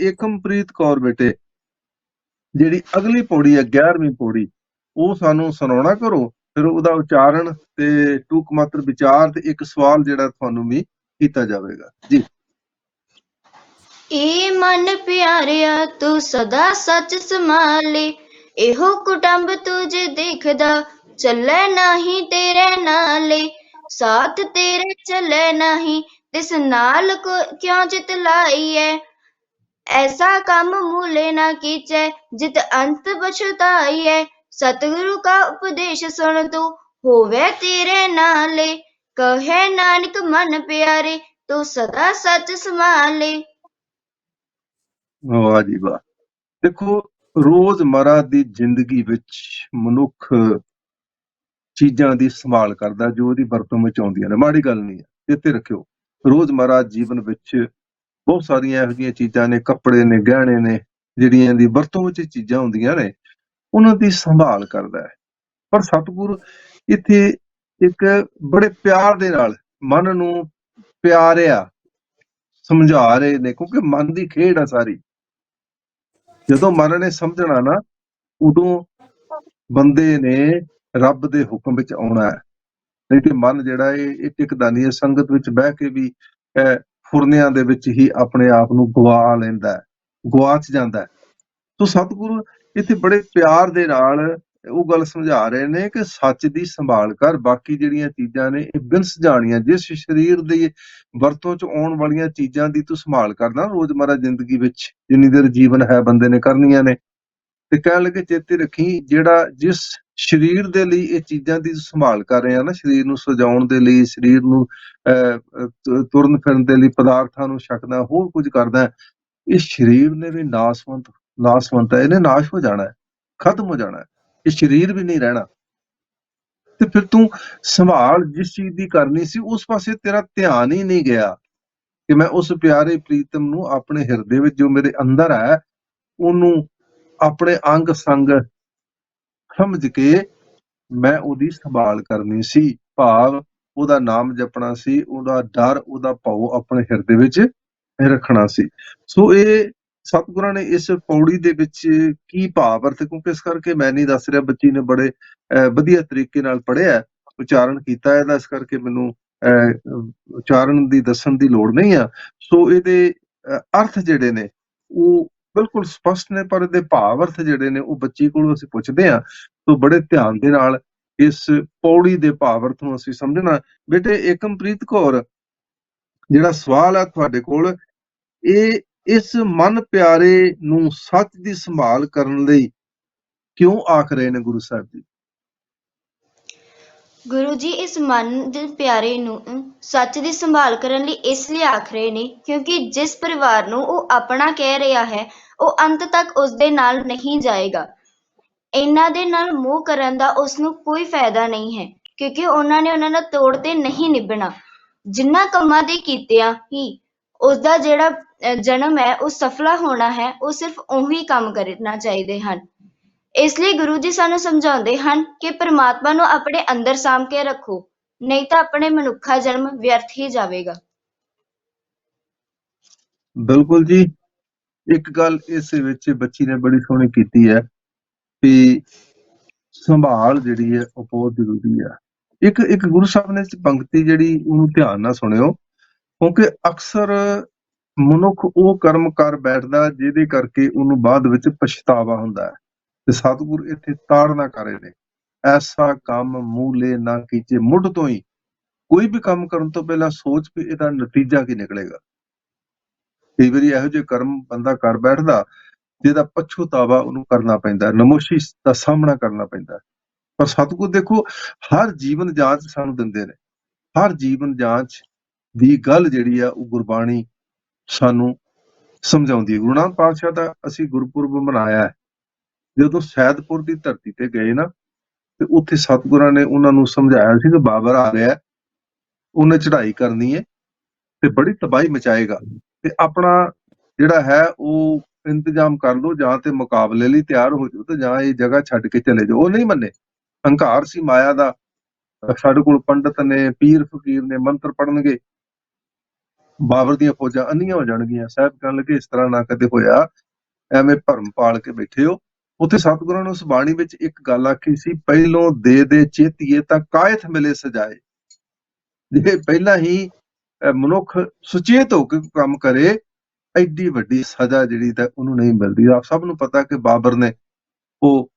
ਏਕਮਪ੍ਰੀਤ ਕੌਰ ਬੇਟੇ, ਜਿਹੜੀ ਅਗਲੀ ਪੌੜੀ ਹੈ 11ਵੀਂ ਪੌੜੀ, ਉਹ ਸਾਨੂੰ ਸੁਣਾਉਣਾ ਕਰੋ, ਫਿਰ ਉਹਦਾ ਉਚਾਰਨ ਤੇ ਟੂਕ ਮਾਤਰ ਵਿਚਾਰ ਤੇ ਇੱਕ ਸਵਾਲ ਜਿਹੜਾ ਤੁਹਾਨੂੰ ਵੀ ਕੀਤਾ ਜਾਵੇਗਾ। ਜੀ। ਏ ਮਨ ਪਿਆਰਿਆ, ਤੂੰ ਸਦਾ ਸੱਚ ਸੰਭਾਲੇ, ਇਹੋ ਕੁਟੰਬ ਤੁਝ ਦੇਖਦਾ, ਚੱਲੇ ਨਹੀਂ ਤੇਰੇ ਨਾਲੇ, ਸਾਥ ਤੇਰੇ ਚੱਲੇ ਨਹੀਂ, ਤਿਸ ਨਾਲ ਕਿਉਂ ਜਿਤ ਲਾਈਐ? ਐਸਾ ਕੰਮ ਮੂਲੇ ਨਾ ਕੀਚੈ ਜਿਤ ਅੰਤ ਪਛਤਾਈਐ ਸਤਿਗੁਰੂ ਕਾ ਉਪਦੇਸ਼ ਸੁਣ ਤੂੰ ਹੋਵੇ ਤੇਰੇ ਨਾਲੇ ਕਹੇ ਨਾਨਕ ਮਨ ਪਿਆਰੇ ਤੂੰ ਸਦਾ ਸੱਚ ਸੰਭਾਲੇ ਵਾਹ ਜੀ ਵਾਹ ਦੇਖੋ ਰੋਜ਼ਮਰਾ ਦੀ ਜ਼ਿੰਦਗੀ ਵਿੱਚ ਮਨੁੱਖ ਚੀਜ਼ਾਂ ਦੀ ਸੰਭਾਲ ਕਰਦਾ ਜੋ ਉਹਦੀ ਵਰਤੋਂ ਵਿੱਚ ਆਉਂਦੀਆਂ ਨੇ ਮਾੜੀ ਗੱਲ ਨਹੀਂ ਹੈ ਇੱਥੇ ਰੱਖਿਓ ਰੋਜ਼ਮਰਾ ਜੀਵਨ ਵਿੱਚ ਬਹੁਤ ਸਾਰੀਆਂ ਇਹੋ ਜਿਹੀਆਂ ਚੀਜ਼ਾਂ ਨੇ ਕੱਪੜੇ ਨੇ ਗਹਿਣੇ ਨੇ ਜਿਹੜੀਆਂ ਦੀ ਵਰਤੋਂ ਵਿੱਚ ਚੀਜ਼ਾਂ ਹੁੰਦੀਆਂ ਨੇ ਉਹਨਾਂ ਦੀ ਸੰਭਾਲ ਕਰਦਾ ਹੈ। ਪਰ ਸਤਿਗੁਰ ਇੱਥੇ ਇੱਕ ਬੜੇ ਪਿਆਰ ਦੇ ਨਾਲ ਮਨ ਨੂੰ ਪਿਆਰਿਆ ਸਮਝਾ ਰਹੇ ਨੇ ਕਿਉਂਕਿ ਮਨ ਦੀ ਖੇਡ ਆ ਸਾਰੀ। ਜਦੋਂ ਮਨ ਨੇ ਸਮਝਣਾ ਨਾ ਉਦੋਂ ਬੰਦੇ ਨੇ ਰੱਬ ਦੇ ਹੁਕਮ ਵਿੱਚ ਆਉਣਾ ਹੈ। ਨਹੀਂ ਤੇ ਮਨ ਜਿਹੜਾ ਇਹ ਇਹ ਟਿਕਦਾ ਨਹੀਂ ਹੈ ਸੰਗਤ ਵਿੱਚ ਬਹਿ ਕੇ ਵੀ ਅਹ, ਫੁਰਨਿਆਂ ਦੇ ਵਿੱਚ ਹੀ ਆਪਣੇ ਆਪ ਨੂੰ ਗਵਾ ਲੈਂਦਾ ਹੈ ਗਵਾਚ ਜਾਂਦਾ ਹੈ। ਸੋ ਸਤਿਗੁਰੂ ਇੱਥੇ ਬੜੇ ਪਿਆਰ ਦੇ ਨਾਲ ਉਹ ਗੱਲ ਸਮਝਾ ਰਹੇ ਨੇ ਕਿ ਸੱਚ ਦੀ ਸੰਭਾਲ ਕਰ, ਬਾਕੀ ਜਿਹੜੀਆਂ ਚੀਜ਼ਾਂ ਨੇ ਇਹ ਬਿਨਸ ਜਾਣੀਆਂ ਜਿਸ ਸਰੀਰ ਦੀ ਵਰਤੋਂ ਚ ਆਉਣ ਵਾਲੀਆਂ ਚੀਜ਼ਾਂ ਦੀ ਤੂੰ ਸੰਭਾਲ ਕਰਨਾ ਰੋਜ਼ਮਰਾ ਜ਼ਿੰਦਗੀ ਵਿੱਚ ਜਿੰਨੀ ਦੇਰ ਜੀਵਨ ਹੈ ਬੰਦੇ ਨੇ ਕਰਨੀਆਂ ਨੇ। ਤੇ ਕਹਿਣ ਲੱਗੇ ਚੇਤੇ ਰੱਖੀ ਜਿਹੜਾ ਜਿਸ ਸਰੀਰ ਦੇ ਲਈ ਇਹ ਚੀਜ਼ਾਂ ਦੀ ਸੰਭਾਲ ਕਰ ਰਹੇ ਆ ਨਾ ਸਰੀਰ ਨੂੰ ਸਜਾਉਣ ਦੇ ਲਈ ਸਰੀਰ ਨੂੰ ਅਹ, ਤੁਰਨ ਫਿਰਨ ਦੇ ਲਈ ਪਦਾਰਥਾਂ ਨੂੰ ਛਕਦਾ ਹੋਰ ਕੁਝ ਕਰਦਾ ਇਹ ਸਰੀਰ ਨੇ ਵੀ ਨਾਸਵੰਤ ਨਾਸਵੰਤ ਹੈ ਇਹਨੇ ਨਾਸ਼ ਹੋ ਜਾਣਾ ਹੈ ਖਤਮ ਹੋ ਜਾਣਾ ਹੈ ਇਹ ਸਰੀਰ ਵੀ ਨਹੀਂ ਰਹਿਣਾ। ਤੇ ਫਿਰ ਤੂੰ ਸੰਭਾਲ ਜਿਸ ਚੀਜ਼ ਦੀ ਕਰਨੀ ਸੀ ਉਸ ਪਾਸੇ ਤੇਰਾ ਧਿਆਨ ਹੀ ਨਹੀਂ ਗਿਆ ਕਿ ਮੈਂ ਉਸ ਪਿਆਰੇ ਪ੍ਰੀਤਮ ਨੂੰ ਆਪਣੇ ਹਿਰਦੇ ਵਿੱਚ ਜੋ ਮੇਰੇ ਅੰਦਰ ਹੈ ਉਹਨੂੰ ਆਪਣੇ ਅੰਗ ਸੰਗ ਸਮਝ ਕੇ ਮੈਂ ਉਹਦੀ ਸੰਭਾਲ ਕਰਨੀ ਸੀ। ਭਾਵ ਉਹਦਾ ਨਾਮ ਜਪਣਾ ਸੀ ਉਹਦਾ ਡਰ ਉਹਦਾ ਭਾਉ ਆਪਣੇ ਹਿਰਦੇ ਵਿੱਚ ਰੱਖਣਾ ਸੀ। ਸੋ ਇਹ ਸਤਿਗੁਰਾਂ ਨੇ ਇਸ ਪੌੜੀ ਦੇ ਵਿੱਚ ਕੀ ਭਾਵ ਅਰਥ ਕਿਉਂਕਿ ਇਸ ਕਰਕੇ ਮੈਂ ਨਹੀਂ ਦੱਸ ਰਿਹਾ ਬੱਚੀ ਨੇ ਬੜੇ ਅਹ, ਵਧੀਆ ਤਰੀਕੇ ਨਾਲ ਪੜ੍ਹਿਆ ਉਚਾਰਨ ਕੀਤਾ ਇਹਦਾ ਇਸ ਕਰਕੇ ਮੈਨੂੰ ਅਹ, ਉਚਾਰਨ ਦੀ ਦੱਸਣ ਦੀ ਲੋੜ ਨਹੀਂ ਆ। ਸੋ ਇਹਦੇ ਅਰਥ ਜਿਹੜੇ ਨੇ ਉਹ ਬਿਲਕੁਲ ਸਪਸ਼ਟ ਨੇ, ਪਰ ਇਹਦੇ ਭਾਵ ਅਰਥ ਜਿਹੜੇ ਨੇ ਉਹ ਬੱਚੀ ਕੋਲੋਂ ਅਸੀਂ ਪੁੱਛਦੇ ਆ ਸੋ ਬੜੇ ਧਿਆਨ ਦੇ ਨਾਲ ਇਸ ਪੌੜੀ ਦੇ ਭਾਵ ਅਰਥ ਨੂੰ ਅਸੀਂ ਸਮਝਣਾ। ਬੇਟੇ, ਏਕਮਪ੍ਰੀਤ ਕੌਰ, ਜਿਹੜਾ ਸਵਾਲ ਹੈ ਤੁਹਾਡੇ ਕੋਲ, ਇਹ ਇਸ ਮਨ ਪਿਆਰੇ ਨੂੰ ਸੱਚ ਦੀ ਸੰਭਾਲ ਕਰਨ ਲਈ ਕਿਉਂ ਆਖ ਰਹੇ ਨੇ ਗੁਰੂ ਸਾਹਿਬ ਜੀ? ਗੁਰੂ ਜੀ, ਇਸ ਮਨ ਦੇ ਪਿਆਰੇ ਨੂੰ ਸੱਚ ਦੀ ਸੰਭਾਲ ਕਰਨ ਲਈ ਇਸ ਲਈ ਆਖ ਰਹੇ ਨੇ, ਕਿਉਂਕਿ ਜਿਸ ਪਰਿਵਾਰ ਨੂੰ ਉਹ ਆਪਣਾ ਕਹਿ ਰਿਹਾ ਹੈ, ਉਹ ਅੰਤ ਤੱਕ ਉਸ ਦੇ ਨਾਲ ਨਹੀਂ ਜਾਏਗਾ। ਇਹਨਾਂ ਦੇ ਨਾਲ ਮੋਹ ਕਰਨ ਦਾ ਉਸ ਨੂੰ ਕੋਈ ਫਾਇਦਾ ਨਹੀਂ ਹੈ, ਕਿਉਂਕਿ ਉਹਨਾਂ ਨੇ ਉਹਨਾਂ ਨਾਲ ਤੋੜ ਤੇ ਨਹੀਂ ਨਿਭਣਾ। ਜਿੰਨਾ ਕੰਮਾਂ ਦੇ ਕੀਤਿਆਂ ਹੀ ਉਸ ਦਾ ਜਿਹੜਾ ਜਨਮ ਹੈ, ਉਹ ਸਫਲਾ ਹੋਣਾ ਹੈ, ਉਹ ਸਿਰਫ ਉਹੀ ਕੰਮ ਕਰਨਾ ਚਾਹੀਦੇ ਹਨ। ਇਸ ਲਈ ਗੁਰੂ ਜੀ ਸਾਨੂੰ ਸਮਝਾਉਂਦੇ ਹਨ ਕਿ ਪ੍ਰਮਾਤਮਾ ਨੂੰ ਆਪਣੇ ਅੰਦਰ ਸਾਂਭ ਕੇ ਰੱਖੋ, ਨਹੀਂ ਤਾਂ ਆਪਣੇ ਮਨੁੱਖਾ ਜਨਮ ਵਿਅਰਥ ਹੀ ਜਾਵੇਗਾ। ਬਿਲਕੁਲ ਜੀ। ਇੱਕ ਗੱਲ ਇਸ ਵਿੱਚ ਬੱਚੀ ਨੇ ਬੜੀ ਸੋਹਣੀ ਕੀਤੀ ਹੈ ਕਿ ਸੰਭਾਲ ਜਿਹੜੀ ਹੈ ਉਹ ਬਹੁਤ ਜ਼ਰੂਰੀ ਹੈ। ਇੱਕ ਇੱਕ ਗੁਰੂ ਸਾਹਿਬ ਨੇ ਇਸ ਪੰਕਤੀ ਜਿਹੜੀ ਉਹਨੂੰ ਧਿਆਨ ਨਾਲ ਸੁਣਿਓ, ਕਿਉਂਕਿ ਅਕਸਰ ਮਨੁੱਖ ਉਹ ਕਰਮ ਕਰ ਬੈਠਦਾ ਜਿਹਦੇ ਕਰਕੇ ਉਹਨੂੰ ਬਾਅਦ ਵਿੱਚ ਪਛਤਾਵਾ ਹੁੰਦਾ ਹੈ। ਤੇ ਸਤਿਗੁਰ ਇੱਥੇ ਤਾੜਨਾ ਕਰ ਰਹੇ ਨੇ ਐਸਾ ਕੰਮ ਮੂਲੇ ਨਾ ਕੀਚੇ ਮੁੱਢ ਤੋਂ ਹੀ ਕੋਈ ਵੀ ਕੰਮ ਕਰਨ ਤੋਂ ਪਹਿਲਾਂ ਸੋਚ ਵੀ ਇਹਦਾ ਨਤੀਜਾ ਕੀ ਨਿਕਲੇਗਾ। ਕਈ ਵਾਰੀ ਇਹੋ ਜਿਹੇ ਕਰਮ ਬੰਦਾ ਕਰ ਬੈਠਦਾ, ਜਿਹਦਾ ਪਛਤਾਵਾ ਉਹਨੂੰ ਕਰਨਾ ਪੈਂਦਾ, ਨਮੋਸ਼ੀ ਦਾ ਸਾਹਮਣਾ ਕਰਨਾ ਪੈਂਦਾ। ਪਰ ਸਤਿਗੁਰ ਦੇਖੋ, ਹਰ ਜੀਵਨ ਜਾਂਚ ਸਾਨੂੰ ਦਿੰਦੇ ਨੇ। ਹਰ ਜੀਵਨ ਜਾਂਚ ਦੀ ਗੱਲ ਜਿਹੜੀ ਆ, ਉਹ ਗੁਰਬਾਣੀ ਸਾਨੂੰ ਸਮਝਾਉਂਦੀ ਹੈ। ਗੁਰੂ ਨਾਨਕ ਪਾਤਸ਼ਾਹ ਦਾ ਅਸੀਂ ਗੁਰਪੁਰਬ ਮਨਾਇਆ ਹੈ। ਜਦੋਂ ਸੈਦਪੁਰ ਦੀ ਧਰਤੀ ਤੇ ਗਏ ਨਾ, ਤੇ ਉੱਥੇ ਸਤਿਗੁਰਾਂ ਨੇ ਉਹਨਾਂ ਨੂੰ ਸਮਝਾਇਆ ਸੀ ਕਿ ਬਾਬਰ ਆ ਰਿਹਾ ਉਹਨੇ ਚੜ੍ਹਾਈ ਕਰਨੀ ਹੈ ਤੇ ਬੜੀ ਤਬਾਹੀ ਮਚਾਏਗਾ, ਤੇ ਆਪਣਾ ਜਿਹੜਾ ਹੈ ਉਹ ਇੰਤਜ਼ਾਮ ਕਰ ਲਓ, ਜਾਂ ਤੇ ਮੁਕਾਬਲੇ ਲਈ ਤਿਆਰ ਹੋ ਜਾਓ ਤੇ ਜਾਂ ਇਹ ਜਗ੍ਹਾ ਛੱਡ ਕੇ ਚਲੇ ਜਾਓ। ਉਹ ਨਹੀਂ ਮੰਨੇ। ਹੰਕਾਰ ਸੀ ਮਾਇਆ ਦਾ। ਸਾਡੇ ਕੋਲ ਪੰਡਤ ਨੇ, ਪੀਰ ਫਕੀਰ ਨੇ ਮੰਤਰ ਪੜਨਗੇ ਬਾਬਰ ਦੀਆਂ ਫੌਜਾਂ ਅੰਨੀਆਂ ਹੋ ਜਾਣਗੀਆਂ। ਸਾਹਿਬ ਕਹਿਣ ਲੱਗੇ, ਇਸ ਤਰ੍ਹਾਂ ਨਾ ਕਦੇ ਹੋਇਆ। ਐਵੇਂ ਭਰਮ ਪਾਲ ਕੇ ਬੈਠੇ ਹੋ। ਉੱਥੇ ਸਤਿਗੁਰਾਂ ਨੇ ਉਸ ਬਾਣੀ ਵਿੱਚ ਇੱਕ ਗੱਲ ਆਖੀ ਸੀ, ਪਹਿਲੋਂ ਦੇ ਦੇ ਚੇਤੀਏ ਤਾਂ ਕਾਇਥ ਮਿਲੇ ਸਜਾਏ। ਜੇ ਪਹਿਲਾਂ ਹੀ ਮਨੁੱਖ ਸੁਚੇਤ ਹੋ ਕੇ ਕੰਮ ਕਰੇ, ਐਡੀ ਵੱਡੀ ਸਜ਼ਾ ਜਿਹੜੀ ਤਾਂ ਉਹਨੂੰ ਨਹੀਂ ਮਿਲਦੀ। ਆਪ ਸਭ ਨੂੰ ਪਤਾ ਕਿ ਬਾਬਰ ਨੇ ਉਹ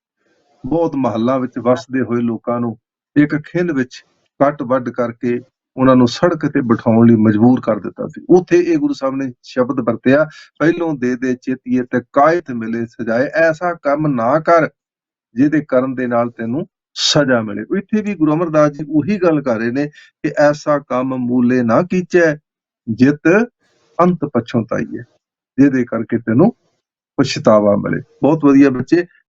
ਬਹੁਤ ਮਹੱਲਾ ਵਿੱਚ ਵਸਦੇ ਹੋਏ ਲੋਕਾਂ ਨੂੰ ਇੱਕ ਖਿੰਨ ਵਿੱਚ ਕੱਟ ਵੱਢ ਕਰਕੇ ਉਹਨਾਂ ਨੂੰ ਸੜਕ ਤੇ ਬਿਠਾਉਣ ਲਈ ਮਜਬੂਰ ਕਰ ਦਿੱਤਾ ਸੀ। ਉੱਥੇ ਇਹ ਗੁਰੂ ਸਾਹਿਬ ਨੇ ਸ਼ਬਦ ਵਰਤਿਆ, ਪਹਿਲੋਂ ਦੇ ਦੇ ਚੇਤੀਏ ਤੇ ਕਾਇਤ ਮਿਲੇ ਸਜਾਏ, ਐਸਾ ਕੰਮ ਨਾ ਕਰ ਜਿਹਦੇ ਕਰਨ ਦੇ ਨਾਲ ਤੈਨੂੰ ਸਜ਼ਾ ਮਿਲੇ। ਇੱਥੇ ਵੀ ਗੁਰੂ ਅਮਰਦਾਸ ਜੀ ਉਹੀ ਗੱਲ ਕਰ ਰਹੇ ਨੇ ਕਿ ਐਸਾ ਕੰਮ ਮੂਲੇ ਨਾ ਕੀਚੈ, ਜਿਤ ਅੰਤ ਪਛਤਾਈਏ ਜਿਹਦੇ ਕਰਕੇ ਤੈਨੂੰ ਪਛਤਾਵਾ ਮਿਲੇ। ਬਹੁਤ ਵਧੀਆ ਬੱਚੇ